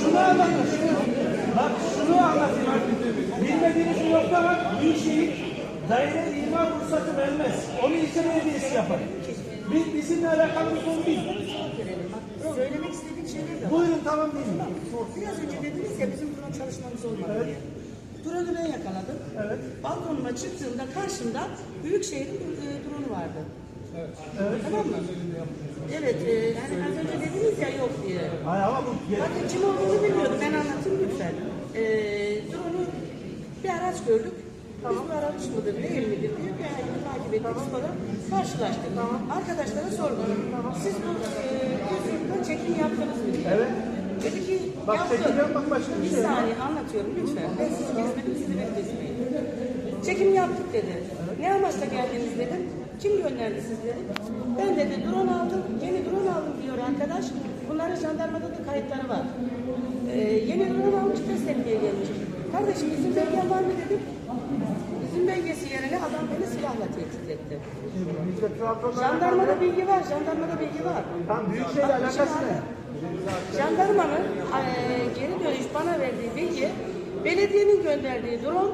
şunu anlatın. Bak şunu anlatayım. Bilmediğiniz bir nokta var. Büyükşehir daire imar ruhsatı vermez. Onu ilçe belediyesi yapar. Biz, bizimle alakalı bir konu değil. Söylemek istediğim şeyler de var. Buyurun tamam değil mi? Biraz önce dediniz ya bizim drone çalışmamız olmadı diye. Drone'u ben yakaladım. Evet. Balkonuma çıktığımda karşımda Büyükşehir'in e, drone'u vardı. Evet. Tamam mı? Evet, e, hani az önce dediniz. Hayır ama bu Bakın kim olduğunu bilmiyordum. Ben anlatayım lütfen. Ee, drone'u bir araç gördük. Biz bu araç mıdır, değil midir diye bir ayını takip ettik. Sonra karşılaştık. Arkadaşlara sordum. Siz bu e, gözlükten çekim yaptınız mı? diye. Evet. Dedi ki Bak, yaptım. çekim yapmak başka bir şey. saniye anlatıyorum lütfen. Ben sizi kesmedim, sizi beni kesmeyin. Çekim yaptık dedi. Ne amaçla geldiniz dedim. Kim gönderdi siz dedi. Ben dedi drone aldım, yeni drone aldım. Bunların jandarmada da kayıtları var. Ee, yeni drone almış test etmeye gelmiş. Kardeşim izin belgen var mı dedim. İzin belgesi yerine adam beni silahla tehdit etti. Jandarmada bilgi var, jandarmada bilgi var. tam büyük şeyle alakası ne? Jandarmanın eee, geri dönüş bana verdiği bilgi, belediyenin gönderdiği drone,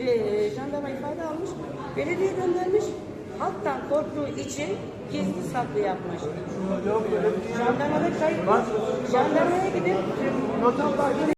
eee jandarma ifade almış, belediye göndermiş, halktan korktuğu için gizli saklı yapmış. Jandarmada kayıt var. Jandarmaya gidip.